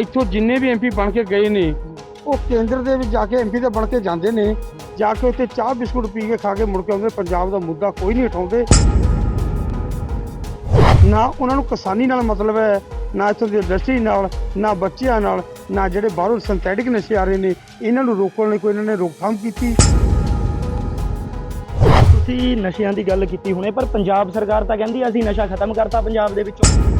ਇੱਥੋਂ ਜਿੰਨੇ ਵੀ ਐਮਪੀ ਬਣ ਕੇ ਗਏ ਨੇ, ਉਹ ਕੇਂਦਰ ਦੇ ਵਿੱਚ ਜਾ ਕੇ ਐਮਪੀ ਤੇ ਬਣ ਕੇ ਜਾਂਦੇ ਨੇ, ਜਾ ਕੇ ਉੱਥੇ ਚਾਹ ਬਿਸਕੁਟ ਪੀ ਕੇ ਖਾ ਕੇ ਮੁੜ ਕੇ ਆਉਂਦੇ, ਪੰਜਾਬ ਦਾ ਮੁੱਦਾ ਕੋਈ ਨਹੀਂ ਉਠਾਉਂਦੇ। ਨਾ ਉਹਨਾਂ ਨੂੰ ਕਿਸਾਨੀ ਨਾਲ ਮਤਲਬ ਹੈ, ਨਾ ਇੱਥੋਂ ਦੀ ਇੰਡਸਟਰੀ ਨਾਲ, ਨਾ ਬੱਚਿਆਂ ਨਾਲ, ਨਾ ਜਿਹੜੇ ਬਾਹਰੋਂ ਸਿੰਥੈਟਿਕ ਨਸ਼ੇ ਆ ਰਹੇ ਨੇ, ਇਹਨਾਂ ਨੂੰ ਰੋਕਣ ਲਈ ਕੋਈ ਇਹਨਾਂ ਨੇ ਰੋਕਥਾਮ ਕੀਤੀ। ਤੁਸੀਂ ਨਸ਼ਿਆਂ ਦੀ ਗੱਲ ਕੀਤੀ ਹੁਣੇ, ਪਰ ਪੰਜਾਬ ਸਰਕਾਰ ਤਾਂ ਕਹਿੰਦੀ ਅਸੀਂ ਨਸ਼ਾ ਖਤਮ ਕਰਤਾ ਪੰਜਾਬ ਦੇ ਵਿੱਚੋਂ।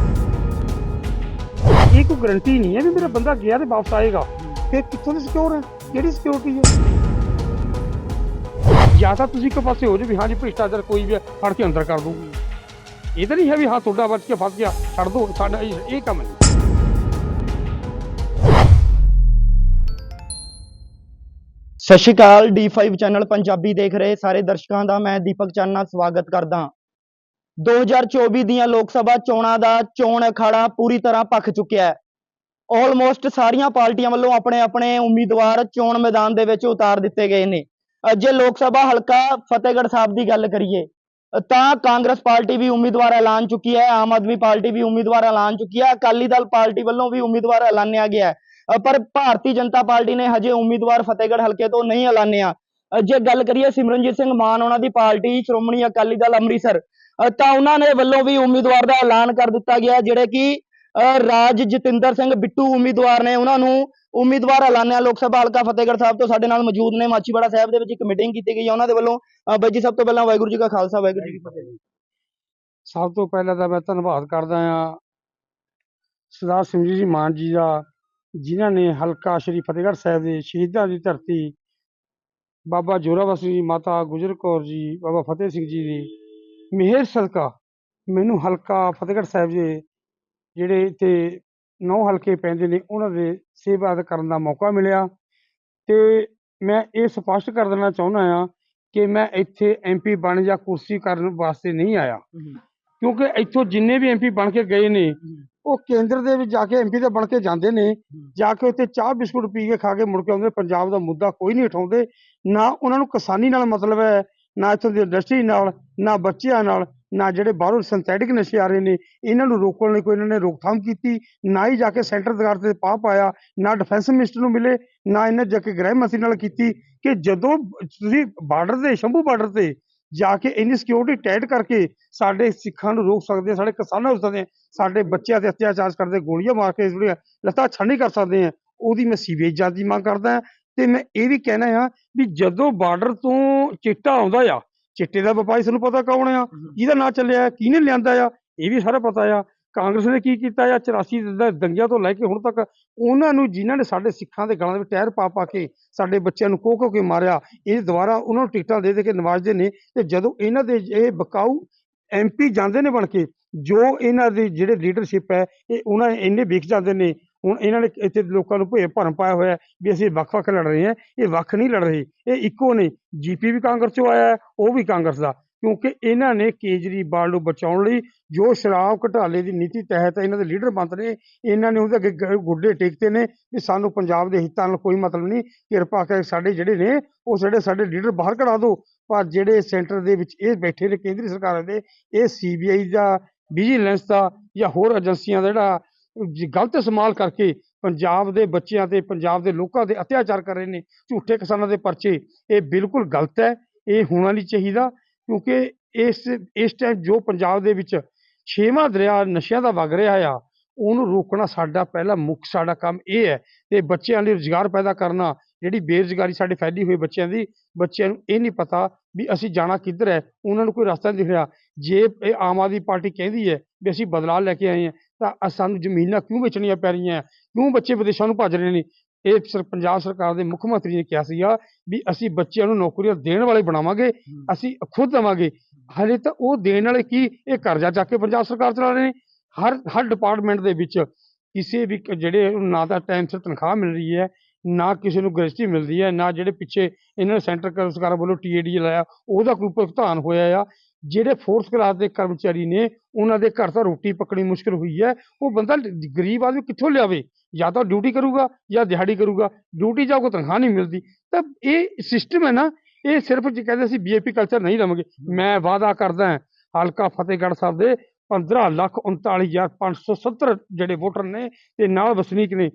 ਇਹ ਕੋਈ ਗਰੰਟੀ ਨਹੀਂ ਹੈ ਵੀ ਮੇਰਾ ਬੰਦਾ ਗਿਆ ਤੇ ਵਾਪਸ ਆਏਗਾ। ਫਿਰ ਕਿੱਥੋਂ ਦੀ ਸਿਕਿਉਰ ਹੈ? ਕਿਹੜੀ ਸਿਕਿਉਰਿਟੀ ਹੈ? ਜਾਂ ਤਾਂ ਤੁਸੀਂ ਇੱਕ ਪਾਸੇ ਹੋ ਜਾਓ ਵੀ ਹਾਂਜੀ ਭ੍ਰਿਸ਼ਟਾਚਾਰ ਕੋਈ ਵੀ ਹੈ, ਫੜ ਕੇ ਅੰਦਰ ਕਰ ਦੂਗੀ ਇਹ ਤਾਂ ਨਹੀਂ ਹੈ ਵੀ ਹਾਂ ਤੁਹਾਡਾ ਬਚ ਕੇ ਫਸ ਗਿਆ ਛੱਡ ਦੋ ਸਾਡਾ ਇਹ ਕੰਮ ਨਹੀਂ। ਸਤਿ ਸ਼੍ਰੀ ਅਕਾਲ D5 ਚੈਨਲ ਪੰਜਾਬੀ ਦੇਖ ਰਹੇ ਸਾਰੇ ਦਰਸ਼ਕਾਂ ਦਾ ਮੈਂ ਦੀਪਕ ਚਾਨਾ ਸਵਾਗਤ ਕਰਦਾ 2024 ਦੀਆਂ ਲੋਕ ਸਭਾ ਚੋਣਾਂ ਦਾ ਚੋਣ ਅਖਾੜਾ ਪੂਰੀ ਤਰ੍ਹਾਂ ਭਖ ਚੁੱਕਿਆ ਹੈ। ਆਲਮੋਸਟ ਸਾਰੀਆਂ ਪਾਰਟੀਆਂ ਵੱਲੋਂ ਆਪਣੇ ਆਪਣੇ ਉਮੀਦਵਾਰ ਚੋਣ ਮੈਦਾਨ ਦੇ ਵਿੱਚ ਉਤਾਰ ਦਿੱਤੇ ਗਏ ਨੇ। ਜੇ ਲੋਕ ਸਭਾ ਹਲਕਾ ਫਤਿਹਗੜ੍ਹ ਸਾਹਿਬ ਦੀ ਗੱਲ ਕਰੀਏ, ਤਾਂ ਕਾਂਗਰਸ ਪਾਰਟੀ ਵੀ ਉਮੀਦਵਾਰ ਐਲਾਨ ਚੁੱਕੀ ਹੈ, ਆਮ ਆਦਮੀ ਪਾਰਟੀ ਵੀ ਉਮੀਦਵਾਰ ਐਲਾਨ ਚੁੱਕੀ ਹੈ, ਅਕਾਲੀ ਦਲ ਪਾਰਟੀ ਵੱਲੋਂ ਵੀ ਉਮੀਦਵਾਰ ਐਲਾਨਿਆ ਗਿਆ ਹੈ। ਪਰ ਭਾਰਤੀ ਜਨਤਾ ਪਾਰਟੀ ਨੇ ਹਜੇ ਉਮੀਦਵਾਰ ਫਤਿਹਗੜ੍ਹ ਹਲਕੇ ਤੋਂ ਨਹੀਂ ਐਲਾਨਿਆ। ਜੇ ਗੱਲ ਕਰੀਏ ਸਿਮਰਨਜੀਤ ਸਿੰਘ ਮਾਨ, ਉਹਨਾਂ ਦੀ ਪਾਰਟੀ ਸ਼੍ਰੋਮਣੀ ਅਕਾਲੀ ਦਲ ਅੰਮ੍ਰਿਤਸਰ ਤਾਂ ਉਹਨਾਂ ਨੇ ਵੱਲੋਂ ਵੀ ਉਮੀਦਵਾਰ ਦਾ ਐਲਾਨ ਕਰ ਦਿੱਤਾ ਗਿਆ, ਜਿਹੜੇ ਕਿ ਰਾਜ ਜਤਿੰਦਰ ਸਿੰਘ ਬਿੱਟੂ ਉਮੀਦਵਾਰ ਨੇ ਉਹਨਾਂ ਨੂੰ ਉਮੀਦਵਾਰ ਐਲਾਨਿਆ। ਲੋਕ ਸਭਾ ਹਲਕਾ ਫਤਿਹਗੜ੍ਹ ਸਾਹਿਬ ਤੋਂ ਸਾਡੇ ਨਾਲ ਮੌਜੂਦ ਨੇ। ਮਾਚੀਵਾੜਾ ਸਾਹਿਬ ਦੇ ਵਿੱਚ ਇੱਕ ਮੀਟਿੰਗ ਕੀਤੀ ਗਈ ਉਹਨਾਂ ਦੇ ਵੱਲੋਂ ਬਾਈ ਜੀ, ਸਭ ਤੋਂ ਪਹਿਲਾਂ ਵਾਹਿਗੁਰੂ ਜੀ ਕਾ ਖਾਲਸਾ, ਵਾਹਿਗੁਰੂ ਜੀ ਕੀ ਫਤਿਹ। ਸਭ ਤੋਂ ਪਹਿਲਾਂ ਤਾਂ ਮੈਂ ਧੰਨਵਾਦ ਕਰਦਾ ਹਾਂ ਸਰਦਾਰ ਸਿੰਘ ਜੀ ਮਾਨ ਜੀ ਦਾ, ਜਿਨ੍ਹਾਂ ਨੇ ਹਲਕਾ ਸ਼੍ਰੀ ਫਤਿਹਗੜ੍ਹ ਸਾਹਿਬ ਦੇ ਸ਼ਹੀਦਾਂ ਦੀ ਧਰਤੀ, ਬਾਬਾ ਜੋਰਾਵਰ ਸਿੰਘ ਜੀ, ਮਾਤਾ ਗੁਜਰ ਕੌਰ ਜੀ, ਬਾਬਾ ਫਤਿਹ ਸਿੰਘ ਜੀ ਦੀ ਮਿਹਰ ਸਦਕਾ ਮੈਨੂੰ ਹਲਕਾ ਫਤਿਹਗੜ੍ਹ ਸਾਹਿਬ ਦੇ ਜਿਹੜੇ ਇੱਥੇ ਨੌ ਹਲਕੇ ਪੈਂਦੇ ਨੇ ਉਹਨਾਂ ਦੇ ਸੇਵਾ ਕਰਨ ਦਾ ਮੌਕਾ ਮਿਲਿਆ ਤੇ ਮੈਂ ਇਹ ਸਪਸ਼ਟ ਕਰ ਦੇਣਾ ਚਾਹੁੰਦਾ ਹਾਂ ਕਿ ਮੈਂ ਇੱਥੇ ਐਮਪੀ ਬਣ ਜਾਂ ਕੁਰਸੀ ਕਰਨ ਵਾਸਤੇ ਨਹੀਂ ਆਇਆ। ਕਿਉਂਕਿ ਇੱਥੋਂ ਜਿੰਨੇ ਵੀ ਐਮਪੀ ਬਣ ਕੇ ਗਏ ਨੇ ਉਹ ਕੇਂਦਰ ਦੇ ਵਿੱਚ ਜਾ ਕੇ ਐਮਪੀ ਤੇ ਬਣ ਕੇ ਜਾਂਦੇ ਨੇ ਜਾ ਕੇ ਉੱਥੇ ਚਾਹ ਬਿਸਕੁਟ ਪੀ ਕੇ ਖਾ ਕੇ ਮੁੜ ਕੇ ਆਉਂਦੇ ਪੰਜਾਬ ਦਾ ਮੁੱਦਾ ਕੋਈ ਨਹੀਂ ਉਠਾਉਂਦੇ ਨਾ ਉਹਨਾਂ ਨੂੰ ਕਿਸਾਨੀ ਨਾਲ ਮਤਲਬ ਹੈ ਨਾ ਇੱਥੋਂ ਦੀ ਇੰਡਸਟਰੀ ਨਾਲ, ਨਾ ਬੱਚਿਆਂ ਨਾਲ, ਨਾ ਜਿਹੜੇ ਬਾਹਰੋਂ ਸਿੰਥੈਟਿਕ ਨਸ਼ੇ ਆ ਰਹੇ ਨੇ, ਇਹਨਾਂ ਨੂੰ ਰੋਕਣ ਲਈ ਕੋਈ ਇਹਨਾਂ ਨੇ ਰੋਕਥਾਮ ਕੀਤੀ, ਨਾ ਹੀ ਜਾ ਕੇ ਸੈਂਟਰ ਸਰਕਾਰ ਤੇ ਪਾ ਪਾਇਆ, ਨਾ ਡਿਫੈਂਸ ਮਿਨਿਸਟਰ ਨੂੰ ਮਿਲੇ, ਨਾ ਇਹਨਾਂ ਜਾ ਕੇ ਗ੍ਰਹਿ ਮੰਤਰੀ ਨਾਲ ਕੀਤੀ ਕਿ ਜਦੋਂ ਤੁਸੀਂ ਬਾਰਡਰ ਤੇ, ਸ਼ੰਭੂ ਬਾਰਡਰ ਤੇ ਜਾ ਕੇ ਇੰਨੀ ਸਿਕਿਉਰਿਟੀ ਟਾਈਟ ਕਰਕੇ ਸਾਡੇ ਸਿੱਖਾਂ ਨੂੰ ਰੋਕ ਸਕਦੇ ਸਾਡੇ ਕਿਸਾਨਾਂ ਨੂੰ ਸਕਦੇ ਸਾਡੇ ਬੱਚਿਆਂ ਤੇ ਅਤਿਆਚਾਰ ਕਰਦੇ, ਗੋਲੀਆਂ ਮਾਰ ਕੇ ਜਿਹੜੀਆਂ ਲੱਤਾਂ ਛੰਨੀ ਕਰ ਸਕਦੇ ਆ, ਉਹਦੀ ਮੈਂ ਸੀਵੇਜ ਜਾਂਚ ਦੀ ਮੰਗ ਕਰਦਾ ਤੇ ਮੈਂ ਇਹ ਵੀ ਕਹਿਣਾ ਆ ਵੀ ਜਦੋਂ ਬਾਰਡਰ ਤੋਂ ਚਿੱਟਾ ਆਉਂਦਾ ਆ ਚਿੱਟੇ ਦਾ ਵਪਾਰੀ ਤੁਹਾਨੂੰ ਪਤਾ ਕੌਣ ਆ ਕਿਹਦਾ ਨਾਂ ਚੱਲਿਆ ਕਿਹਨੇ ਲਿਆਂਦਾ ਆ ਇਹ ਵੀ ਸਾਰਾ ਪਤਾ ਆ। ਕਾਂਗਰਸ ਨੇ ਕੀ ਕੀਤਾ ਆ 84 ਦੇ ਦੰਗਿਆਂ ਤੋਂ ਲੈ ਕੇ ਹੁਣ ਤੱਕ ਉਹਨਾਂ ਨੂੰ ਜਿਨ੍ਹਾਂ ਨੇ ਸਾਡੇ ਸਿੱਖਾਂ ਦੇ ਗਲਾਂ ਦੇ ਵਿੱਚ ਟਾਇਰ ਪਾ ਪਾ ਕੇ ਸਾਡੇ ਬੱਚਿਆਂ ਨੂੰ ਕੋਹ ਕੇ ਮਾਰਿਆ ਇਹ ਦੁਬਾਰਾ ਉਹਨਾਂ ਨੂੰ ਟਿਕਟਾਂ ਦੇ ਦੇ ਕੇ ਨਵਾਜਦੇ ਨੇ ਤੇ ਜਦੋਂ ਇਹਨਾਂ ਦੇ ਇਹ ਬਕਾਊ ਐਮਪੀ ਜਾਂਦੇ ਨੇ ਬਣ ਕੇ ਜੋ ਇਹਨਾਂ ਦੀ ਜਿਹੜੇ ਲੀਡਰਸ਼ਿਪ ਹੈ ਇਹ ਉਹਨਾਂ ਇੰਨੇ ਵਿਕ ਜਾਂਦੇ ਨੇ ਹੁਣ ਇਹਨਾਂ ਨੇ ਇੱਥੇ ਲੋਕਾਂ ਨੂੰ ਭੇ ਭਰਮ ਪਾਇਆ ਹੋਇਆ ਵੀ ਅਸੀਂ ਵੱਖ-ਵੱਖ ਲੜ ਰਹੇ ਹਾਂ, ਇਹ ਵੱਖ ਨਹੀਂ ਲੜ ਰਹੇ, ਇਹ ਇੱਕੋ ਨੇ ਜੀਪੀ ਵੀ ਕਾਂਗਰਸ ਚੋਂ ਆਇਆ ਉਹ ਵੀ ਕਾਂਗਰਸ ਦਾ, ਕਿਉਂਕਿ ਇਹਨਾਂ ਨੇ ਕੇਜਰੀਵਾਲ ਨੂੰ ਬਚਾਉਣ ਲਈ ਜੋ ਸ਼ਰਾਬ ਘਟਾਲੇ ਦੀ ਨੀਤੀ ਤਹਿਤ ਇਹਨਾਂ ਦੇ ਲੀਡਰ ਬੰਦ ਨੇ, ਇਹਨਾਂ ਨੇ ਉਹਦੇ ਅੱਗੇ ਗ- ਗੁੱਡੇ ਟੇਕਦੇ ਨੇ ਵੀ ਸਾਨੂੰ ਪੰਜਾਬ ਦੇ ਹਿੱਤਾਂ ਨਾਲ ਕੋਈ ਮਤਲਬ ਨਹੀਂ, ਕਿਰਪਾ ਕਰਕੇ ਸਾਡੇ ਜਿਹੜੇ ਨੇ, ਉਹ ਜਿਹੜੇ ਸਾਡੇ ਲੀਡਰ ਬਾਹਰ ਕਢਾ ਦਿਓ, ਪਰ ਜਿਹੜੇ ਸੈਂਟਰ ਦੇ ਵਿੱਚ ਇਹ ਬੈਠੇ ਨੇ ਕੇਂਦਰੀ ਸਰਕਾਰ ਦੇ, ਇਹ ਸੀਬੀਆਈ ਦਾ ਵਿਜੀਲੈਂਸ ਦਾ ਜਾਂ ਹੋਰ ਏਜੰਸੀਆਂ ਦਾ ਜਿਹੜਾ ਗਲਤ ਇਸਤੇਮਾਲ ਕਰਕੇ ਪੰਜਾਬ ਦੇ ਬੱਚਿਆਂ ਤੇ, ਪੰਜਾਬ ਦੇ ਲੋਕਾਂ 'ਤੇ ਅਤਿਆਚਾਰ ਕਰ ਰਹੇ ਨੇ, ਝੂਠੇ ਕਿਸਾਨਾਂ ਦੇ ਪਰਚੇ। ਇਹ ਬਿਲਕੁਲ ਗਲਤ ਹੈ, ਇਹ ਹੋਣਾ ਨਹੀਂ ਚਾਹੀਦਾ, ਕਿਉਂਕਿ ਇਸ ਇਸ ਟਾਈਮ ਜੋ ਪੰਜਾਬ ਦੇ ਵਿੱਚ ਛੇਵਾਂ ਦਰਿਆ ਨਸ਼ਿਆਂ ਦਾ ਵਗ ਰਿਹਾ ਆ, ਉਹਨੂੰ ਰੋਕਣਾ ਸਾਡਾ ਪਹਿਲਾ ਮੁੱਖ ਸਾਡਾ ਕੰਮ ਇਹ ਹੈ ਤੇ ਬੱਚਿਆਂ ਲਈ ਰੁਜ਼ਗਾਰ ਪੈਦਾ ਕਰਨਾ, ਜਿਹੜੀ ਬੇਰੁਜ਼ਗਾਰੀ ਸਾਡੇ ਫੈਲੀ ਹੋਈ ਬੱਚਿਆਂ ਦੀ, ਬੱਚਿਆਂ ਨੂੰ ਇਹ ਨਹੀਂ ਪਤਾ ਵੀ ਅਸੀਂ ਜਾਣਾ ਕਿੱਧਰ ਹੈ, ਉਹਨਾਂ ਨੂੰ ਕੋਈ ਰਸਤਾ ਨਹੀਂ ਦਿਖ ਰਿਹਾ। ਜੇ ਇਹ ਆਮ ਆਦਮੀ ਪਾਰਟੀ ਕਹਿੰਦੀ ਹੈ ਵੀ ਅਸੀਂ ਬਦਲਾਅ ਲੈ ਕੇ ਆਏ ਹਾਂ ਤਾਂ ਸਾਨੂੰ ਜ਼ਮੀਨਾਂ ਕਿਉਂ ਵੇਚਣੀਆਂ ਪੈ ਰਹੀਆਂ ਕਿਉਂ ਬੱਚੇ ਵਿਦੇਸ਼ਾਂ ਨੂੰ ਭੱਜ ਰਹੇ ਨੇ? ਇਹ ਸਰ ਪੰਜਾਬ ਸਰਕਾਰ ਦੇ ਮੁੱਖ ਮੰਤਰੀ ਨੇ ਕਿਹਾ ਸੀਗਾ ਵੀ ਅਸੀਂ ਬੱਚਿਆਂ ਨੂੰ ਨੌਕਰੀਆਂ ਦੇਣ ਵਾਲੇ ਬਣਾਵਾਂਗੇ ਅਸੀਂ ਖੁਦ ਦੇਵਾਂਗੇ। ਹਲੇ ਤਾਂ ਉਹ ਦੇਣ ਵਾਲੇ ਕੀ? ਇਹ ਕਰਜ਼ਾ ਚੱਕ ਕੇ ਪੰਜਾਬ ਸਰਕਾਰ ਚਲਾ ਰਹੇ ਨੇ। ਹਰ ਹਰ ਡਿਪਾਰਟਮੈਂਟ ਦੇ ਵਿੱਚ ਕਿਸੇ ਵੀ ਜਿਹੜੇ ਨਾ ਤਾਂ ਟਾਈਮ ਸਿਰ ਤਨਖਾਹ ਮਿਲ ਰਹੀ ਹੈ ਨਾ ਕਿਸੇ ਨੂੰ ਗ੍ਰੈਜੂਏਟੀ ਮਿਲਦੀ ਹੈ ਨਾ ਜਿਹੜੇ ਪਿੱਛੇ ਇਹਨਾਂ ਨੇ ਸੈਂਟਰ ਸਰਕਾਰ ਵੱਲੋਂ ਟੀਏਡੀ ਲਾਇਆ ਉਹਦਾ ਕੋਈ ਭੁਗਤਾਨ ਹੋਇਆ ਆ। ਜਿਹੜੇ ਫੋਰਥ ਕਲਾਸ ਦੇ ਕਰਮਚਾਰੀ ਨੇ, ਉਹਨਾਂ ਦੇ ਘਰ ਤਾਂ ਰੋਟੀ ਪੱਕਣੀ ਮੁਸ਼ਕਲ ਹੋਈ ਹੈ। ਉਹ ਬੰਦਾ ਗਰੀਬ ਆਦਮੀ ਕਿੱਥੋਂ ਲਿਆਵੇ? ਜਾਂ ਤਾਂ ਡਿਊਟੀ ਕਰੂਗਾ ਜਾਂ ਦਿਹਾੜੀ ਕਰੂਗਾ। ਡਿਊਟੀ ਜਾ ਕੋਈ ਤਨਖਾਹ ਨਹੀਂ ਮਿਲਦੀ। ਤਾਂ ਇਹ ਸਿਸਟਮ ਹੈ ਨਾ, ਇਹ ਸਿਰਫ ਜੇ ਕਹਿੰਦੇ ਅਸੀਂ ਬੀਏਪੀ ਕਲਚਰ ਨਹੀਂ ਲਵਾਂਗੇ। ਮੈਂ ਵਾਅਦਾ ਕਰਦਾ ਹਲਕਾ ਫਤਿਹਗੜ੍ਹ ਸਾਹਿਬ ਦੇ 15 ਲੱਖ 39570 ਜਿਹੜੇ ਵੋਟਰ ਨੇ ਤੇ ਨਾਲ ਵਸਨੀਕ ਨੇ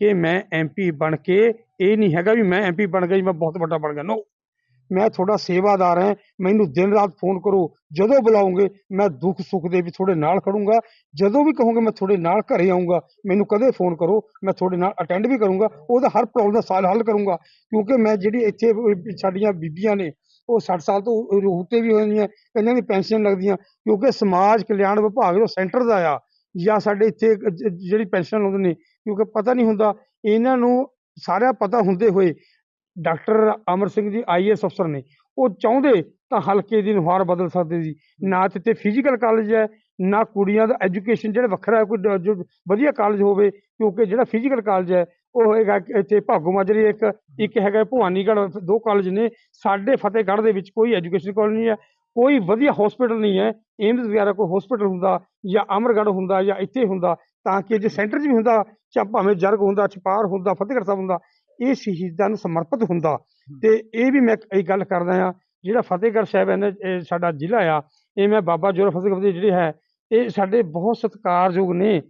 ਕਿ ਮੈਂ ਐਮਪੀ ਬਣ ਕੇ, ਇਹ ਨਹੀਂ ਹੈਗਾ ਵੀ ਮੈਂ ਐਮਪੀ ਬਣ ਗਿਆ ਜੀ, ਮੈਂ ਬਹੁਤ ਵੱਡਾ ਬਣ ਗਿਆ। ਨੋ ਮੈਂ ਤੁਹਾਡਾ ਸੇਵਾਦਾਰ ਹਾਂ, ਮੈਨੂੰ ਦਿਨ ਰਾਤ ਫੋਨ ਕਰੋ, ਜਦੋਂ ਬੁਲਾਓਗੇ ਮੈਂ ਦੁੱਖ ਸੁੱਖ ਦੇ ਵੀ ਤੁਹਾਡੇ ਨਾਲ ਖੜੂੰਗਾ, ਜਦੋਂ ਵੀ ਕਹੋਗੇ ਮੈਂ ਤੁਹਾਡੇ ਨਾਲ ਘਰੇ ਆਉਂਗਾ ਮੈਨੂੰ ਕਦੇ ਫੋਨ ਕਰੋ, ਮੈਂ ਤੁਹਾਡੇ ਨਾਲ ਅਟੈਂਡ ਵੀ ਕਰੂੰਗਾ, ਉਹਦਾ ਹਰ ਪ੍ਰੋਬਲਮ ਦਾ ਸਾਲ ਹੱਲ ਕਰੂੰਗਾ, ਕਿਉਂਕਿ ਮੈਂ ਜਿਹੜੀ ਇੱਥੇ ਸਾਡੀਆਂ ਬੀਬੀਆਂ ਨੇ, ਉਹ 60 ਸਾਲ ਤੋਂ ਉੱਤੇ ਵੀ ਹੋਈਆਂ, ਇਹਨਾਂ ਦੀ ਪੈਨਸ਼ਨ ਲੱਗਦੀਆਂ, ਕਿਉਂਕਿ ਸਮਾਜ ਕਲਿਆਣ ਵਿਭਾਗ ਜੋ ਸੈਂਟਰ ਦਾ ਆ, ਜਾਂ ਸਾਡੇ ਇੱਥੇ ਜਿਹੜੀ ਪੈਨਸ਼ਨ ਲਾਉਂਦੇ ਨੇ, ਕਿਉਂਕਿ ਪਤਾ ਨਹੀਂ ਹੁੰਦਾ, ਇਹਨਾਂ ਨੂੰ ਸਾਰਾ ਪਤਾ ਹੁੰਦੇ ਹੋਏ ਡਾਕਟਰ ਅਮਰ ਸਿੰਘ ਜੀ ਆਈਐਸ ਅਫਸਰ ਨੇ। ਉਹ ਚਾਹੁੰਦੇ ਤਾਂ ਹਲਕੇ ਦੀ ਨੁਹਾਰ ਬਦਲ ਸਕਦੇ ਸੀ ਨਾ ਤੇ ਇੱਥੇ ਫਿਜ਼ੀਕਲ ਕਾਲਜ ਹੈ, ਨਾ ਕੁੜੀਆਂ ਦਾ ਐਜੂਕੇਸ਼ਨ ਜਿਹੜਾ ਵੱਖਰਾ ਕੋਈ ਡ- ਜੋ ਵਧੀਆ ਕਾਲਜ ਹੋਵੇ, ਕਿਉਂਕਿ ਜਿਹੜਾ ਫਿਜ਼ੀਕਲ ਕਾਲਜ ਹੈ, ਉਹ ਹੈਗਾ ਇੱਥੇ ਭਾਗੋ ਮਾਜਰੀ ਇੱਕ ਇੱਕ ਹੈਗਾ ਭਵਾਨੀਗੜ੍ਹ, ਦੋ ਕਾਲਜ ਨੇ। ਸਾਡੇ ਫਤਿਹਗੜ੍ਹ ਦੇ ਵਿੱਚ ਕੋਈ ਐਜੂਕੇਸ਼ਨ ਕਾਲਜ ਨਹੀਂ ਹੈ, ਕੋਈ ਵਧੀਆ ਹਸਪੀਟਲ ਨਹੀਂ ਹੈ। ਏਮਜ਼ ਵਗੈਰਾ ਕੋਈ ਹਸਪੀਟਲ ਹੁੰਦਾ ਜਾਂ ਅਮਰਗੜ੍ਹ ਹੁੰਦਾ ਜਾਂ ਇੱਥੇ ਹੁੰਦਾ, ਤਾਂ ਕਿ ਜੇ ਸੈਂਟਰ 'ਚ ਵੀ ਹੁੰਦਾ ਚਾਹ ਭਾਵੇਂ ਜਰਗ ਹੁੰਦਾ, ਛਪਾਰ ਹੁੰਦਾ, ਫਤਿਹਗੜ੍ਹ ਸਾਹਿਬ ਹੁੰਦਾ ਇਹ ਸ਼ਹੀਦਾਂ ਨੂੰ ਸਮਰਪਿਤ ਹੁੰਦਾ। ਤੇ ਇਹ ਵੀ ਮੈਂ ਇਹ ਗੱਲ ਕਰਦਾ ਆ ਜਿਹੜਾ ਫਤਿਹਗੜ੍ਹ ਸਾਹਿਬ ਹੈ ਸਾਡਾ ਜ਼ਿਲ੍ਹਾ ਆ ਇਹ ਮੈਂ ਬਾਬਾ ਜੋਰਾ ਫਤਿਹ ਦੀ ਜਿਹੜੀ ਹੈ ਇਹ ਸਾਡੇ ਬਹੁਤ ਸਤਿਕਾਰਯੋਗ ਨੇ।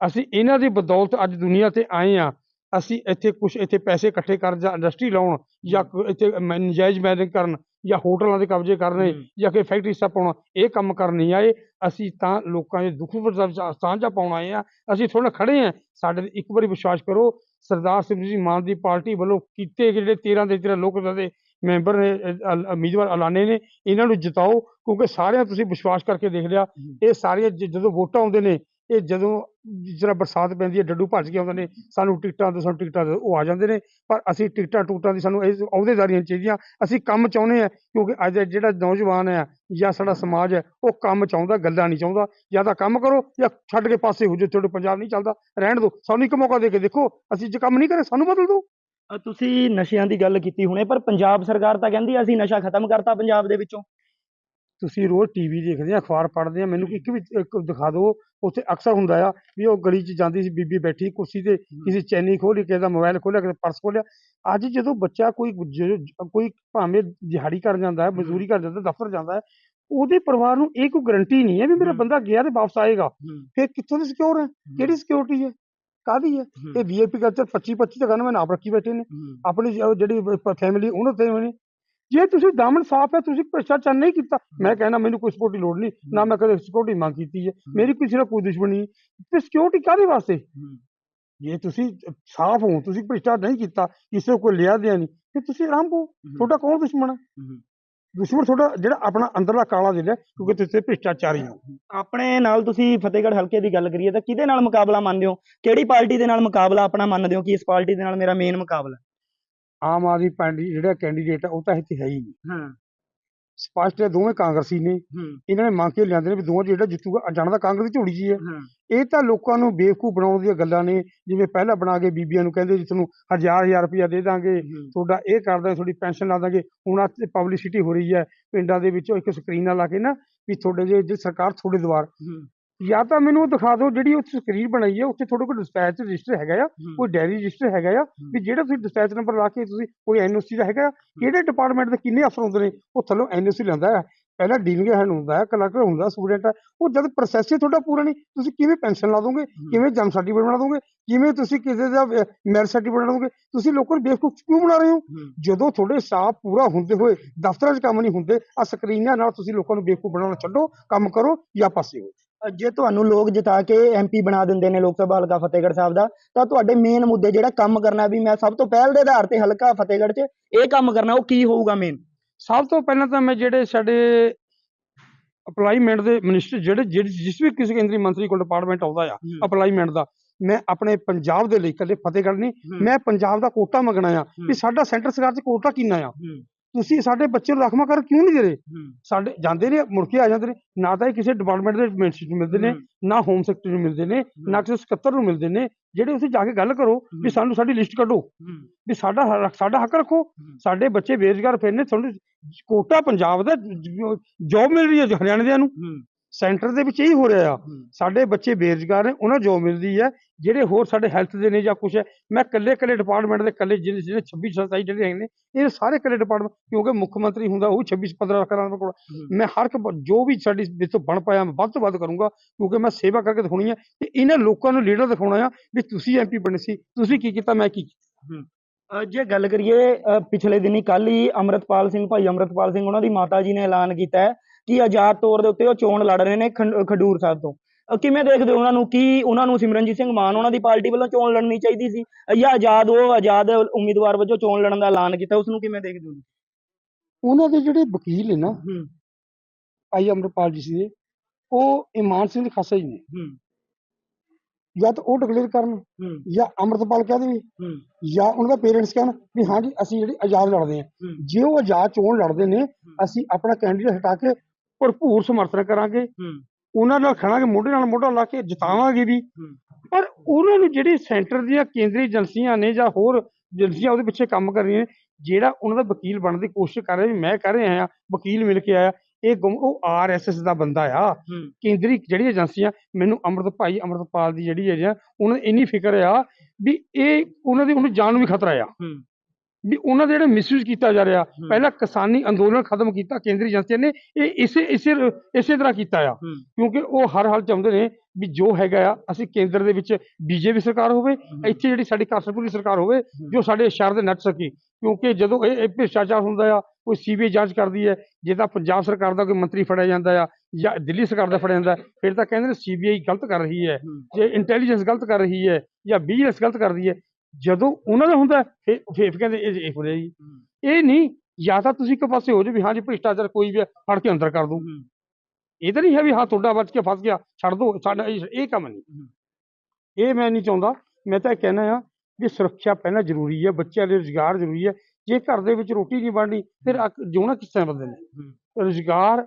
ਅਸੀਂ ਇਹਨਾਂ ਦੀ ਬਦੌਲਤ ਅੱਜ ਦੁਨੀਆ ਤੇ ਆਏ ਆ ਅਸੀਂ ਇੱਥੇ ਕੁਝ ਇੱਥੇ ਪੈਸੇ ਇਕੱਠੇ ਕਰ ਜਾਂ ਇੰਡਸਟਰੀ ਲਾਉਣ ਜਾਂ ਇੱਥੇ ਨਜਾਇਜ਼ ਮੈਨੇਜ ਕਰਨ ਜਾਂ ਹੋਟਲਾਂ ਦੇ ਕਬਜ਼ੇ ਕਰਨੇ। ਜਾਂ ਕੋਈ ਫੈਕਟਰੀ ਸਪਾਉਣਾ ਇਹ ਕੰਮ ਕਰਨ ਨਹੀਂ ਆਏ। ਅਸੀਂ ਤਾਂ ਲੋਕਾਂ ਦੇ ਦੁੱਖ ਸਾਂਝਾ ਪਾਉਣ ਆਏ ਆ ਅਸੀਂ ਥੋੜਾ ਖੜੇ ਆ ਸਾਡੇ ਤੇ ਇੱਕ ਵਾਰੀ ਵਿਸ਼ਵਾਸ ਕਰੋ ਸਰਦਾਰ ਸਿਮਰਜੀਤ ਜੀ ਮਾਨ ਦੀ ਪਾਰਟੀ ਵੱਲੋਂ ਕੀਤੇ ਗਏ ਜਿਹੜੇ 13 ਦੇ 13 ਲੋਕ ਸਭਾ ਦੇ ਮੈਂਬਰ ਨੇ ਅ- ਅ- ਉਮੀਦਵਾਰ ਐਲਾਨੇ ਨੇ ਇਹਨਾਂ ਨੂੰ ਜਿਤਾਓ ਕਿਉਂਕਿ ਸਾਰਿਆਂ ਤੁਸੀਂ ਵਿਸ਼ਵਾਸ ਕਰਕੇ ਦੇਖ ਲਿਆ ਇਹ ਸਾਰੀਆਂ ਜ- ਜਦੋਂ ਵੋਟਾਂ ਆਉਂਦੇ ਨੇ ਇਹ ਜਦੋਂ ਜਿਹੜਾ ਬਰਸਾਤ ਪੈਂਦੀ ਹੈ, ਡੱਡੂ ਭੱਜ ਕੇ ਆਉਂਦੇ ਨੇ, ਸਾਨੂੰ ਟਿਕਟਾਂ ਤੋਂ ਸਾਨੂੰ ਟਿਕਟਾਂ ਦਿਓ ਉਹ ਆ ਜਾਂਦੇ ਨੇ, ਪਰ ਅਸੀਂ ਟਿਕਟਾਂ ਟੂਟਾਂ ਦੀ ਸਾਨੂੰ ਇਹ ਅਹੁਦੇਦਾਰੀਆਂ ਚਾਹੀਦੀਆਂ। ਅਸੀਂ ਕੰਮ ਚਾਹੁੰਦੇ ਆ ਕਿਉਂਕਿ ਅੱਜ ਜਿਹੜਾ ਨੌਜਵਾਨ ਹੈ ਜਾਂ ਸਾਡਾ ਸਮਾਜ ਹੈ, ਉਹ ਕੰਮ ਚਾਹੁੰਦਾ, ਗੱਲਾਂ ਨਹੀਂ ਚਾਹੁੰਦਾ। ਜਾਂ ਤਾਂ ਕੰਮ ਕਰੋ ਜਾਂ ਛੱਡ ਕੇ ਪਾਸੇ ਹੋ ਜਾਓ, ਤੁਹਾਡੇ ਪੰਜਾਬ ਨਹੀਂ ਚੱਲਦਾ, ਰਹਿਣ ਦਿਓ। ਸਾਨੂੰ ਇੱਕ ਮੌਕਾ ਦੇ ਕੇ ਦੇਖੋ, ਅਸੀਂ ਜੇ ਕੰਮ ਨਹੀਂ ਕਰੇ, ਸਾਨੂੰ ਬਦਲ ਦਿਓ। ਤੁਸੀਂ ਨਸ਼ਿਆਂ ਦੀ ਗੱਲ ਕੀਤੀ ਹੁਣੇ, ਪਰ ਪੰਜਾਬ ਸਰਕਾਰ ਤਾਂ ਕਹਿੰਦੀ ਅਸੀਂ ਨਸ਼ਾ ਖਤਮ ਕਰਤਾ ਪੰਜਾਬ ਦੇ ਵਿੱਚੋਂ। ਤੁਸੀਂ ਰੋਜ਼ ਟੀਵੀ ਦੇਖਦੇ ਆ ਅਖਬਾਰ ਪੜ੍ਹਦੇ ਆ ਮੈਨੂੰ ਇੱਕ ਵੀ ਇੱਕ ਦਿਖਾ ਦਿਓ ਉੱਥੇ ਅਕਸਰ ਹੁੰਦਾ ਆ ਵੀ ਉਹ ਗਲੀ 'ਚ ਜਾਂਦੀ ਸੀ ਬੀਬੀ ਬੈਠੀ ਕੁਰਸੀ ਤੇ ਕਿਸੇ ਚੈਨੀ ਖੋਲੀ ਕਿਸੇ ਦਾ ਮੋਬਾਈਲ ਖੋਲਿਆ ਕਿਸੇ ਪਰਸ ਖੋਲਿਆ ਅੱਜ ਜਦੋਂ ਬੱਚਾ ਕੋਈ ਕੋਈ ਭਾਵੇਂ ਦਿਹਾੜੀ ਕਰ ਜਾਂਦਾ ਹੈ ਮਜ਼ਦੂਰੀ ਕਰ ਜਾਂਦਾ ਦਫ਼ਤਰ ਜਾਂਦਾ ਹੈ ਉਹਦੇ ਪਰਿਵਾਰ ਨੂੰ ਇਹ ਕੋਈ ਗਰੰਟੀ ਨਹੀਂ ਹੈ ਵੀ ਮੇਰਾ। ਬੰਦਾ ਗਿਆ ਤੇ ਵਾਪਸ ਆਏਗਾ। ਫਿਰ ਕਿੱਥੋਂ ਦੀ ਸਿਕਿਉਰ ਹੈ? ਕਿਹੜੀ ਸਿਕਿਉਰਿਟੀ ਹੈ? ਕਾਹਦੀ ਹੈ? ਇਹ ਵੀਆਈਪੀ ਕਲਚਰ 25 25 ਤਾਂ ਗਨ ਮੈਂ ਆਪ ਰੱਖੀ ਬੈਠੇ ਨੇ। ਆਪਣੀ ਜਿਹੜੀ ਫੈਮਿਲੀ ਉਹਨਾਂ ਤੇ ਨੇ ਜੇ ਤੁਸੀਂ ਦਾਮਨ ਸਾਫ਼ ਹੈ ਤੁਸੀਂ ਭ੍ਰਿਸ਼ਟਾਚਾਰ ਨਹੀਂ ਕੀਤਾ। ਮੈਂ ਕਹਿੰਦਾ ਮੈਨੂੰ ਕੋਈ ਸਪੋਰਟ ਦੀ ਲੋੜ ਨਹੀਂ। ਨਾ ਮੈਂ ਕਦੇ ਸਿਕਿਉਰਿਟੀ ਮੰਗ ਕੀਤੀ ਹੈ। ਮੇਰੀ ਕਿਸੇ ਨਾਲ ਕੋਈ ਦੁਸ਼ਮਣੀ ਤੇ ਸਿਕਿਉਰਿਟੀ ਕਾਹਦੇ ਵਾਸਤੇ? ਜੇ ਤੁਸੀਂ ਸਾਫ਼ ਹੋ ਤੁਸੀਂ ਭ੍ਰਿਸ਼ਟਾਚਾਰ ਨਹੀਂ ਕੀਤਾ ਕਿਸੇ ਕੋਲ ਲਿਆ ਦਿਆ ਨਹੀਂ ਤੇ ਤੁਸੀਂ ਆਰਾਮ ਹੋ। ਤੁਹਾਡਾ ਕੌਣ ਦੁਸ਼ਮਣ ਹੈ? ਦੁਸ਼ਮਣ ਤੁਹਾਡਾ ਜਿਹੜਾ ਆਪਣਾ ਅੰਦਰਲਾ ਕਾਲਾ ਦਿਲ ਹੈ ਕਿਉਂਕਿ ਤੁਸੀਂ ਭ੍ਰਿਸ਼ਟਾਚਾਰੀ ਹੋ। ਆਪਣੇ ਨਾਲ ਤੁਸੀਂ ਫਤਿਹਗੜ੍ਹ ਹਲਕੇ ਦੀ ਗੱਲ ਕਰੀਏ ਤਾਂ ਕਿਹਦੇ ਨਾਲ ਮੁਕਾਬਲਾ ਮੰਨਦੇ ਹੋ? ਕਿਹੜੀ ਪਾਰਟੀ ਦੇ ਨਾਲ ਮੁਕਾਬਲਾ ਆਪਣਾ ਮੰਨਦੇ ਹੋ ਕਿ ਇਸ ਪਾਰਟੀ ਦੇ ਨਾਲ ਮੇਰਾ ਮੇਨ ਮੁਕਾਬਲਾ? ਆਮ ਆਦਮੀ ਪਾਰਟੀ ਜਿਹੜਾ ਕੈਂਡੀਡੇਟ ਹੈ ਉਹ ਤਾਂ ਇੱਥੇ ਹੈ ਹੀ ਨਹੀਂ। ਹਾਂ। ਸਪਸ਼ਟ ਹੈ ਦੋਵੇਂ ਕਾਂਗਰਸੀ ਨੇ ਇਹਨਾਂ ਨੇ ਮੰਗ ਕੇ ਲਿਆਂਦੇ ਨੇ ਵੀ ਦੋਵਾਂ ਜਿਹੜਾ ਜਿੱਤੂਗਾ ਜਾਣਦਾ ਕਾਂਗਰਸ ਦੀ ਝੋੜੀ ਜੀ ਹੈ ਇਹ ਤਾਂ ਲੋਕਾਂ ਨੂੰ ਬੇਵਕੂਫ ਬਣਾਉਣ ਦੀਆਂ ਗੱਲਾਂ ਨੇ ਜਿਵੇਂ ਪਹਿਲਾਂ ਬਣਾ ਕੇ ਬੀਬੀਆਂ ਨੂੰ ਕਹਿੰਦੇ ਜੀ ਤੁਹਾਨੂੰ ਹਜ਼ਾਰ ਹਜ਼ਾਰ ਰੁਪਇਆ ਦੇ ਦਾਂਗੇ ਤੁਹਾਡਾ ਇਹ ਕਰ ਦਾਂਗੇ ਤੁਹਾਡੀ ਪੈਨਸ਼ਨ ਲਾ ਦਾਂਗੇ। ਹੁਣ ਆ ਪਬਲਿਸਿਟੀ ਹੋ ਰਹੀ ਹੈ ਪਿੰਡਾਂ ਦੇ ਵਿੱਚੋਂ ਇੱਕ ਸਕਰੀਨਾਂ ਲਾ ਕੇ ਨਾ ਵੀ ਤੁਹਾਡੇ ਜੇ ਜੇ ਸਰਕਾਰ ਤੁਹਾਡੇ ਦੁਆਰ ਜਾਂ ਤਾਂ ਮੈਨੂੰ ਉਹ ਦਿਖਾ ਦਿਓ ਜਿਹੜੀ ਉੱਥੇ ਸਕਰੀਨ ਬਣਾਈ ਹੈ ਉੱਥੇ ਤੁਹਾਡੇ ਕੋਲ ਡਿਸਪੈਚ ਰਜਿਸਟਰ ਹੈਗਾ ਆ ਕੋਈ ਡੈਰੀ ਰਜਿਸਟਰ ਹੈਗਾ ਆ ਵੀ ਜਿਹੜਾ ਤੁਸੀਂ ਡਿਸਪੈਚ ਨੰਬਰ ਲਾ ਕੇ ਤੁਸੀਂ ਕੋਈ ਐਨਓਸੀ ਦਾ ਹੈਗਾ ਕਿਹੜੇ ਡਿਪਾਰਟਮੈਂਟ ਦੇ ਕਿੰਨੇ ਅਫਸਰ ਹੁੰਦੇ ਨੇ ਉਹ ਥੱਲੋਂ ਐਨਓਸੀ ਲੈਂਦਾ ਹੈ ਪਹਿਲਾਂ ਡੀਲਿੰਗ ਹੈਡ ਹੁੰਦਾ ਹੈ ਕਲੈਕਟਰ ਹੁੰਦਾ ਸਟੂਡੈਂਟ ਹੈ ਉਹ ਜਦ ਪ੍ਰੋਸੈਸ ਹੀ ਤੁਹਾਡਾ ਪੂਰਾ ਨਹੀਂ ਤੁਸੀਂ ਕਿਵੇਂ ਪੈਨਸ਼ਨ ਲਾ ਦੋਗੇ ਕਿਵੇਂ ਜਨਮ ਸਰਟੀਫਿਕੇਟ ਬਣਾ ਦੋਗੇ ਕਿਵੇਂ ਤੁਸੀਂ ਕਿਸੇ ਦਾ ਮੈਰਿਜ ਸਰਟੀਫਿਕੇਟ ਬਣਾ ਦੋਗੇ ਤੁਸੀਂ ਲੋਕਾਂ ਨੂੰ ਬੇਵਕੂਫ ਕਿਉਂ ਬਣਾ ਰਹੇ ਹੋ? ਜਦੋਂ ਤੁਹਾਡੇ ਸਟਾਫ ਪੂਰਾ ਹੁੰਦੇ ਹੋਏ ਦਫ਼ਤਰਾਂ 'ਚ ਕੰਮ ਨਹੀਂ ਹੁੰਦੇ ਆ ਸਕਰੀਨਾਂ ਨਾਲ ਤੁਸੀਂ ਲੋਕਾਂ ਨੂੰ ਬੇਵਕੂਫ ਬਣਾਉਣਾ ਛੱਡੋ ਕੰਮ ਕਰੋ ਜਾਂ ਪਾਸੇ ਹੋ ਜੇ ਤੁਹਾਨੂੰ ਲੋਕ ਜਿਤਾ ਕੇ ਐਮਪੀ ਬਣਾ ਦਿੰਦੇ ਨੇ ਲੋਕ ਸਭਾ ਹਲਕਾ ਫਤਿਹਗੜ੍ਹ ਸਾਹਿਬ ਦਾ ਤਾਂ ਤੁਹਾਡੇ ਮੇਨ ਮੁੱਦੇ ਜਿਹੜਾ ਕੰਮ ਕਰਨਾ ਵੀ ਮੈਂ ਸਭ ਤੋਂ ਪਹਿਲ ਦੇ ਆਧਾਰ ਤੇ ਹਲਕਾ ਫਤਿਹਗੜ੍ਹ 'ਚ ਇਹ ਕੰਮ ਕਰਨਾ ਉਹ ਕੀ ਹੋਊਗਾ ਮੇਨ ਸਭ ਤੋਂ ਪਹਿਲਾਂ ਤਾਂ ਮੈਂ ਜਿਹੜੇ ਸਾਡੇ ਅਪਲਾਈਮੈਂਟ ਦੇ ਮਿਨਿਸਟਰ ਜਿਹੜੇ ਜਿਸ ਵੀ ਕਿਸੇ ਕੇਂਦਰੀ ਮੰਤਰੀ ਕੋਲ ਡਿਪਾਰਟਮੈਂਟ ਆਉਂਦਾ ਆ ਅਪਲਾਈਮੈਂਟ ਦਾ ਮੈਂ ਆਪਣੇ ਪੰਜਾਬ ਦੇ ਲਈ ਇਕੱਲੇ ਫਤਿਹਗੜ੍ਹ ਨਹੀਂ ਮੈਂ ਪੰਜਾਬ ਦਾ ਕੋਟਾ ਮੰਗਣਾ ਆ ਵੀ ਸਾਡਾ ਸੈਂਟਰ ਸਰਕਾਰ 'ਚ ਕੋਟਾ ਕਿੰਨਾ ਆ? ਤੁਸੀਂ ਸਾਡੇ ਬੱਚੇ ਨੂੰ ਰਾਖਵਾਂ ਕਰ ਕਿਉਂ ਨਹੀਂ ਦੇ ਰਹੇ? ਸਾਡੇ ਜਾਂਦੇ ਨੇ ਮੁੜ ਕੇ ਆ ਜਾਂਦੇ ਨੇ ਨਾ ਤਾਂ ਇਹ ਕਿਸੇ ਡਿਪਾਰਟਮੈਂਟ ਦੇ ਮਿਨਿਸਟਰ ਨੂੰ ਮਿਲਦੇ ਨੇ ਨਾ ਹੋਮ ਸੈਕਟਰੀ ਨੂੰ ਮਿਲਦੇ ਨੇ ਨਾ ਕਿਸੇ ਸਕੱਤਰ ਨੂੰ ਮਿਲਦੇ ਨੇ ਜਿਹੜੇ ਉੱਥੇ ਜਾ ਕੇ ਗੱਲ ਕਰੋ ਵੀ ਸਾਨੂੰ ਸਾਡੀ ਲਿਸਟ ਕੱਢੋ ਵੀ ਸਾਡਾ ਸਾਡਾ ਹੱਕ ਰੱਖੋ। ਸਾਡੇ ਬੱਚੇ ਬੇਰੁਜ਼ਗਾਰ ਫਿਰ ਨੇ ਤੁਹਾਨੂੰ ਕੋਟਾ ਪੰਜਾਬ ਦਾ ਜੌਬ ਮਿਲ ਰਹੀ ਹੈ ਹਰਿਆਣੇ ਦਿਆਂ ਨੂੰ। ਸੈਂਟਰ ਦੇ ਵਿੱਚ ਇਹੀ ਹੋ ਰਿਹਾ ਆ। ਸਾਡੇ ਬੱਚੇ ਬੇਰੁਜ਼ਗਾਰ ਨੇ ਉਹਨਾਂ ਜੋਬ ਮਿਲਦੀ ਹੈ ਜਿਹੜੇ ਹੋਰ ਸਾਡੇ ਹੈਲਥ ਦੇ ਨੇ ਜਾਂ ਕੁਛ ਹੈ ਮੈਂ ਇਕੱਲੇ ਇਕੱਲੇ ਡਿਪਾਰਟਮੈਂਟ ਦੇ ਇਕੱਲੇ ਜਿਹੜੇ ਜਿਹੜੇ 26 27 ਜਿਹੜੇ ਹੈਗੇ ਨੇ ਇਹ ਸਾਰੇ ਇਕੱਲੇ ਡਿਪਾਰਟਮੈਂਟ ਕਿਉਂਕਿ ਮੁੱਖ ਮੰਤਰੀ ਹੁੰਦਾ ਉਹ 26 15 ਲੱਖ ਦਾ ਕੋਲ ਮੈਂ ਹਰ ਇੱਕ ਜੋ ਵੀ ਸਾਡੀ ਵਿੱਚ ਬਣ ਪਾਇਆ ਮੈਂ ਵੱਧ ਤੋਂ ਵੱਧ ਕਰੂੰਗਾ ਕਿਉਂਕਿ ਮੈਂ ਸੇਵਾ ਕਰਕੇ ਦਿਖਾਉਣੀ ਹੈ ਤੇ ਇਹਨਾਂ ਲੋਕਾਂ ਨੂੰ ਲੀਡਰ ਦਿਖਾਉਣਾ ਆ ਵੀ ਤੁਸੀਂ ਐਮਪੀ ਬਣੇ ਸੀ ਤੁਸੀਂ ਕੀ ਕੀਤਾ ਮੈਂ ਕੀ ਕੀਤਾ। ਜੇ ਗੱਲ ਕਰੀਏ ਪਿਛਲੇ ਦਿਨੀ ਕੱਲ ਹੀ ਅਮਰਤਪਾਲ ਸਿੰਘ ਭਾਈ ਅਮਰਤਪਾਲ ਸਿੰਘ ਉਹਨਾਂ ਦੀ ਮਾਤਾ ਜੀ ਨੇ ਐਲਾਨ ਕੀਤਾ ਹੈ ਕਿ ਆਜ਼ਾਦ ਤੌਰ ਦੇ ਉੱਤੇ ਉਹ ਚੋਣ ਲੜ ਰਹੇ ਨੇ ਖਡੂਰ ਸਾਹਿਬ ਤੋਂ। ਕਿਵੇਂ ਦੇਖਦੇ ਹੋ ਉਹਨਾਂ ਨੂੰ? ਕੀ ਉਹਨਾਂ ਨੂੰ ਸਿਮਰਨਜੀਤ ਸਿੰਘ ਮਾਨ ਉਹਨਾਂ ਦੀ ਪਾਰਟੀ ਵੱਲੋਂ ਚੋਣ ਲੜਨੀ ਚਾਹੀਦੀ ਸੀ? ਜਾਂ ਆਜ਼ਾਦ ਉਹ ਆਜ਼ਾਦ ਉਮੀਦਵਾਰ ਵਜੋਂ ਚੋਣ ਲੜਨ ਦਾ ਐਲਾਨ ਕੀਤਾ ਉਸ ਨੂੰ ਕਿਵੇਂ ਦੇਖਦੇ ਹੋ ਉਹਨਾਂ ਦੇ ਜਿਹੜੇ ਵਕੀਲ ਨੇ ਨਾ ਹੂੰ। ਆਈ ਅਮਰਪਾਲ ਜੀ ਦੇ ਉਹ ਇਮਾਨ ਸਿੰਘ ਦੇ ਖਾਸਾ ਜੀ ਨੇ। ਹੂੰ। ਜਾਂ ਤਾਂ ਉਹ ਡਿਕਲੇਅਰ ਕਰਨ ਹੂੰ। ਜਾਂ ਅਮਰਤਪਾਲ ਕਹਿ ਦੇਵੇ ਹੂੰ। ਜਾਂ ਉਹਨਾਂ ਦੇ ਪੇਰੈਂਟਸ ਕਹਿਣ ਵੀ ਹਾਂਜੀ ਅਸੀਂ ਜਿਹੜੀ ਆਜ਼ਾਦ ਲੜਦੇ ਹਾਂ। ਹੂੰ। ਜੇ ਉਹ ਆਜ਼ਾਦ ਚੋਣ ਲੜਦੇ ਨੇ ਅਸੀਂ ਆਪਣਾ ਕੈਂਡੀਡੇਟ ਹਟਾ ਕੇ ਭਰਪੂਰ ਸਮਰਥਨ ਕਰਾਂਗੇ। ਉਹਨਾਂ ਨਾਲ ਖੜਾਂਗੇ ਮੋਢੇ ਨਾਲ ਮੋਢਾ ਲਾ ਕੇ ਜਿਤਾਵਾਂਗੇ ਵੀ। ਪਰ ਉਹਨਾਂ ਨੂੰ ਜਿਹੜੀ ਸੈਂਟਰ ਦੀਆਂ ਕੇਂਦਰੀ ਏਜੰਸੀਆਂ ਨੇ ਜਾਂ ਹੋਰ ਏਜੰਸੀਆਂ ਉਹਦੇ ਪਿੱਛੇ ਕੰਮ ਕਰ ਰਹੀਆਂ ਨੇ ਜਿਹੜਾ ਉਹਨਾਂ ਦਾ ਵਕੀਲ ਬਣਨ ਦੀ ਕੋਸ਼ਿਸ਼ ਕਰ ਰਿਹਾ ਵੀ ਮੈਂ ਕਰ ਰਿਹਾ ਆ ਵਕੀਲ ਮਿਲ ਕੇ ਆਇਆ ਇਹ ਗੁੰਮ ਉਹ ਆਰਐਸਐਸ ਦਾ ਬੰਦਾ ਆ। ਕੇਂਦਰੀ ਜਿਹੜੀ ਏਜੰਸੀਆਂ ਮੈਨੂੰ ਅੰਮ੍ਰਿਤ ਭਾਈ ਅੰਮ੍ਰਿਤਪਾਲ ਦੀ ਜਿਹੜੀ ਹੈ ਉਹਨਾਂ ਦੀ ਇੰਨੀ ਫਿਕਰ ਆ ਵੀ ਇਹ ਉਹਨਾਂ ਦੀ ਉਹਨੂੰ ਜਾਨ ਨੂੰ ਵੀ ਖਤਰਾ ਆ। ਵੀ ਉਹਨਾਂ ਦਾ ਜਿਹੜਾ ਮਿਸਯੂਜ਼ ਕੀਤਾ ਜਾ ਰਿਹਾ। ਪਹਿਲਾਂ ਕਿਸਾਨੀ ਅੰਦੋਲਨ ਖਤਮ ਕੀਤਾ ਕੇਂਦਰੀ ਏਜੰਸੀਆਂ ਨੇ ਇਹ ਇਸੇ ਇਸੇ ਇਸੇ ਤਰ੍ਹਾਂ ਕੀਤਾ ਆ। ਕਿਉਂਕਿ ਉਹ ਹਰ ਹਾਲ ਚਾਹੁੰਦੇ ਨੇ ਵੀ ਜੋ ਹੈਗਾ ਆ ਅਸੀਂ ਕੇਂਦਰ ਦੇ ਵਿੱਚ ਬੀਜੇਪੀ ਸਰਕਾਰ ਹੋਵੇ ਇੱਥੇ ਜਿਹੜੀ ਸਾਡੀ ਕਾਸਰਪੁਰ ਦੀ ਸਰਕਾਰ ਹੋਵੇ ਜੋ ਸਾਡੇ ਸ਼ਹਿਰ ਦੇ ਨੱਚ ਸਕੇ। ਕਿਉਂਕਿ ਜਦੋਂ ਇਹ ਇਹ ਭ੍ਰਿਸ਼ਟਾਚਾਰ ਹੁੰਦਾ ਆ ਕੋਈ ਸੀਬੀਆਈ ਜਾਂਚ ਕਰਦੀ ਹੈ ਜੇ ਤਾਂ ਪੰਜਾਬ ਸਰਕਾਰ ਦਾ ਕੋਈ ਮੰਤਰੀ ਫੜਿਆ ਜਾਂਦਾ ਆ ਜਾਂ ਦਿੱਲੀ ਸਰਕਾਰ ਦਾ ਫੜਿਆ ਜਾਂਦਾ ਫਿਰ ਤਾਂ ਕਹਿੰਦੇ ਨੇ ਸੀਬੀਆਈ ਗਲਤ ਕਰ ਰਹੀ ਹੈ। ਜੇ ਇੰਟੈਲੀਜੈਂਸ ਗਲਤ ਕਰ ਰਹੀ ਹੈ ਜਾਂ ਵਿਜੀਲੈਂਸ ਗਲਤ ਕਰਦੀ ਹੈ ਜਦੋਂ ਉਹਨਾਂ ਦਾ ਹੁੰਦਾ ਫਿਰ ਫਿਰ ਕਹਿੰਦੇ ਇਹ ਇਹ ਹੋ ਰਿਹਾ ਜੀ। ਇਹ ਨਹੀਂ ਜਾਂ ਤਾਂ ਤੁਸੀਂ ਇੱਕ ਪਾਸੇ ਹੋ ਜਾਓ ਵੀ ਹਾਂਜੀ ਭ੍ਰਿਸ਼ਟਾਚਾਰ ਕੋਈ ਵੀ ਹੈ, ਫੜ ਕੇ ਅੰਦਰ ਕਰ ਦੋ। ਹੂੰ। ਇਹ ਤਾਂ ਨਹੀਂ ਹੈ ਵੀ ਹਾਂ ਤੁਹਾਡਾ ਬਚ ਕੇ ਫਸ ਗਿਆ ਛੱਡ ਦੋ ਸਾਡਾ ਇਹ ਇਹ ਕੰਮ ਨਹੀਂ। ਹੂੰ। ਇਹ ਮੈਂ ਨਹੀਂ ਚਾਹੁੰਦਾ। ਮੈਂ ਤਾਂ ਇਹ ਕਹਿਣਾ ਆ ਵੀ ਸੁਰੱਖਿਆ ਪਹਿਲਾਂ ਜ਼ਰੂਰੀ ਹੈ ਬੱਚਿਆਂ ਦੇ ਰੁਜ਼ਗਾਰ ਜ਼ਰੂਰੀ ਹੈ। ਜੇ ਘਰ ਦੇ ਵਿੱਚ ਰੋਟੀ ਨਹੀਂ ਬਣਨੀ ਫਿਰ ਅੱਕ- ਜਿਉਣਾ ਕਿਸ ਤਰ੍ਹਾਂ ਬੰਦੇ ਨੇ ਰੁਜ਼ਗਾਰ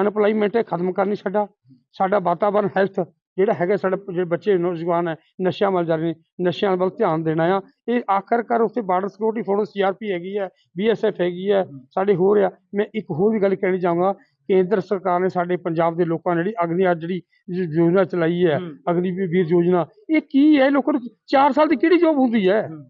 ਅਨਪਲਾਈਮੈਂਟ ਖਤਮ ਕਰਨੀ ਸਾਡਾ ਸਾਡਾ ਵਾਤਾਵਰਨ ਹੈਲਥ ਜਿਹੜਾ ਹੈਗਾ ਸਾਡੇ ਜਿਹੜੇ ਬੱਚੇ ਨੌਜਵਾਨ ਹੈ ਨਸ਼ਿਆਂ ਵੱਲ ਜਾ ਰਹੇ ਨੇ ਨਸ਼ਿਆਂ ਵੱਲ ਧਿਆਨ ਦੇਣਾ ਆ ਇਹ ਆਖਰਕਾਰ ਉੱਥੇ ਬਾਰਡਰ ਸਿਕਿਉਰਿਟੀ ਫੋਰਸ ਸੀਆਰਪੀ ਹੈਗੀ ਹੈ ਬੀਐਸਐਫ ਹੈਗੀ ਹੈ ਸਾਡੇ ਹੋਰ ਆ। ਮੈਂ ਇੱਕ ਹੋਰ ਵੀ ਗੱਲ ਕਹਿਣੀ ਚਾਹਾਂਗਾ ਕੇਂਦਰ ਸਰਕਾਰ ਨੇ ਸਾਡੇ ਪੰਜਾਬ ਦੇ ਲੋਕਾਂ ਨੇ ਜਿਹੜੀ ਅਗਨੀ ਅੱਜ ਜਿਹੜੀ ਯੋਜਨਾ ਚਲਾਈ ਹੈ। ਅਗਨੀ ਵੀਰ ਯੋਜਨਾ ਇਹ ਕੀ ਹੈ? ਲੋਕਾਂ ਨੂੰ 4 ਸਾਲ ਦੀ ਕਿਹੜੀ ਜੋਬ ਹੁੰਦੀ ਹੂੰ।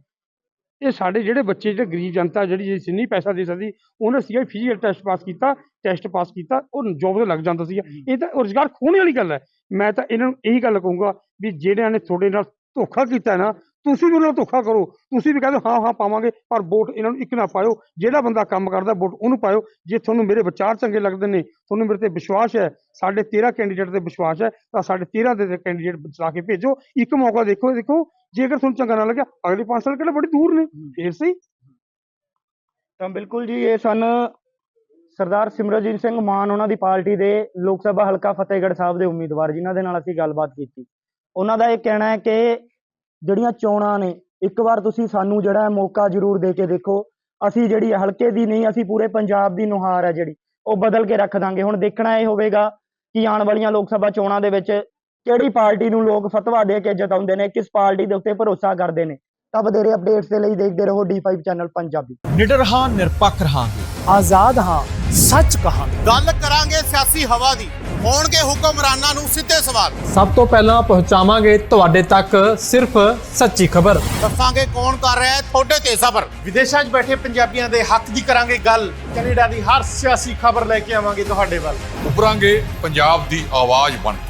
ਇਹ ਸਾਡੇ ਜਿਹੜੇ ਬੱਚੇ ਜਿਹੜੇ ਗਰੀਬ ਜਨਤਾ ਜਿਹੜੀ ਨਹੀਂ ਪੈਸਾ ਦੇ ਸਕਦੀ ਉਹਨੇ ਸੀਗਾ ਫਿਜ਼ੀਕਲ ਟੈਸਟ ਪਾਸ ਕੀਤਾ ਟੈਸਟ ਪਾਸ ਕੀਤਾ ਉਹ ਜੋਬ ਤੇ ਲੱਗ ਜਾਂਦਾ ਸੀਗਾ। ਇਹ ਤਾਂ ਰੁਜ਼ਗਾਰ ਖੋਹਣ ਵਾਲੀ ਗੱਲ ਹੈ। ਮੈਂ ਤਾਂ ਇਹਨਾਂ ਨੂੰ ਇਹੀ ਗੱਲ ਕਹੂੰਗਾ ਵੀ ਜਿਹੜਿਆਂ ਨੇ ਤੁਹਾਡੇ ਨਾਲ ਧੋਖਾ ਕੀਤਾ ਨਾ ਤੁਸੀਂ ਵੀ ਉਹਨਾਂ ਨਾਲ ਧੋਖਾ ਕਰੋ। ਤੁਸੀਂ ਵੀ ਕਹਿੰਦੇ ਹਾਂ ਹਾਂ ਪਾਵਾਂਗੇ ਪਰ ਵੋਟ ਇਹਨਾਂ ਨੂੰ ਇੱਕ ਨਾ ਪਾਇਓ। ਜਿਹੜਾ ਬੰਦਾ ਕੰਮ ਕਰਦਾ ਵੋਟ ਉਹਨੂੰ ਪਾਇਓ। ਜੇ ਤੁਹਾਨੂੰ ਮੇਰੇ ਵਿਚਾਰ ਚੰਗੇ ਲੱਗਦੇ ਨੇ ਤੁਹਾਨੂੰ ਮੇਰੇ ਤੇ ਵਿਸ਼ਵਾਸ ਹੈ ਸਾਡੇ 13 ਕੈਂਡੀਡੇਟ ਤੇ ਵਿਸ਼ਵਾਸ ਹੈ ਤਾਂ ਸਾਡੇ 13 ਦੇ ਕੈਂਡੀਡੇਟ ਚਲਾ ਕੇ ਭੇਜੋ। ਇੱਕ ਮੌਕਾ ਦੇਖੋ ਦੇਖੋ ਜੇ ਅਗਰ ਤੁਹਾਨੂੰ ਚੰਗਾ ਨਾ ਲੱਗਿਆ ਅਗਲੇ 5 ਸਾਲ ਕਿਹੜੇ ਬੜੀ ਦੂਰ ਨੇ ਫੇਰ ਸਹੀ? ਤਾਂ ਬਿਲਕੁਲ ਜੀ ਇਹ ਸਨ ਸਰਦਾਰ ਸਿਮਰਜੀਤ ਸਿੰਘ ਮਾਨ ਉਹਨਾਂ ਦੀ ਪਾਰਟੀ ਦੇ ਲੋਕ ਸਭਾ ਹਲਕਾ ਫਤਿਹਗੜ੍ਹ ਸਾਹਿਬ ਦੇ ਉਮੀਦਵਾਰ ਜਿਨ੍ਹਾਂ ਦੇ ਨਾਲ ਅਸੀਂ ਗੱਲਬਾਤ ਕੀਤੀ। ਉਹਨਾਂ ਦਾ ਇਹ ਕਹਿਣਾ ਹੈ ਕਿ ਜਿਹੜੀਆਂ ਚੋਣਾਂ ਨੇ ਇੱਕ ਵਾਰ ਤੁਸੀਂ ਸਾਨੂੰ ਜਿਹੜਾ ਮੌਕਾ ਜ਼ਰੂਰ ਦੇ ਕੇ ਦੇਖੋ। ਅਸੀਂ ਜਿਹੜੀ ਹਲਕੇ ਦੀ ਨਹੀਂ ਅਸੀਂ ਪੂਰੇ ਪੰਜਾਬ ਦੀ ਨੁਹਾਰ ਹੈ ਜਿਹੜੀ ਉਹ ਬਦਲ ਕੇ ਰੱਖ ਦਾਂਗੇ। ਹੁਣ ਦੇਖਣਾ ਇਹ ਹੋਵੇਗਾ ਕਿ ਆਉਣ ਵਾਲੀਆਂ ਲੋਕ ਸਭਾ ਚੋਣਾਂ ਦੇ ਵਿੱਚ ਕਿਹੜੀ ਪਾਰਟੀ ਨੂੰ ਲੋਕ ਫਤਵਾ ਦੇ ਕੇ ਜਿਤਾਉਂਦੇ ਨੇ ਕਿਸ ਪਾਰਟੀ ਦੇ ਉੱਤੇ ਭਰੋਸਾ ਕਰਦੇ ਨੇ ਤਾਂ ਵਧੇਰੇ ਅਪਡੇਟਸ ਦੇ ਲਈ ਦੇਖਦੇ ਰਹੋ D5 ਚੈਨਲ ਪੰਜਾਬੀ। ਨਿਡਰ ਹਾਂ ਨਿਰਪੱਖ ਰਹਾਂਗੇ। ਆਜ਼ਾਦ ਹਾਂ ਸੱਚ ਕਹਾਂਗੇ। ਗੱਲ ਕਰਾਂਗੇ ਸਿਆਸੀ ਹਵਾ ਦੀ ਹੋਣਗੇ ਹੁਕਮਰਾਨਾਂ ਨੂੰ ਸਿੱਧੇ ਸਵਾਲ। ਸਭ ਤੋਂ ਪਹਿਲਾਂ ਪਹੁੰਚਾਵਾਂਗੇ ਤੁਹਾਡੇ ਤੱਕ ਸਿਰਫ ਸੱਚੀ ਖਬਰ। ਦੱਸਾਂਗੇ ਕੌਣ ਕਰ ਰਿਹਾ ਹੈ ਤੁਹਾਡੇ ਤੇ ਸਬਰ। ਵਿਦੇਸ਼ਾਂ 'ਚ ਬੈਠੇ ਪੰਜਾਬੀਆਂ ਦੇ ਹੱਕ ਦੀ ਕਰਾਂਗੇ ਗੱਲ। ਕੈਨੇਡਾ ਦੀ ਹਰ ਸਿਆਸੀ ਖਬਰ ਲੈ ਕੇ ਆਵਾਂਗੇ ਤੁਹਾਡੇ ਵੱਲ। ਉਭਰਾਂਗੇ ਪੰਜਾਬ ਦੀ ਆਵਾਜ਼ ਬਣ ਕੇ।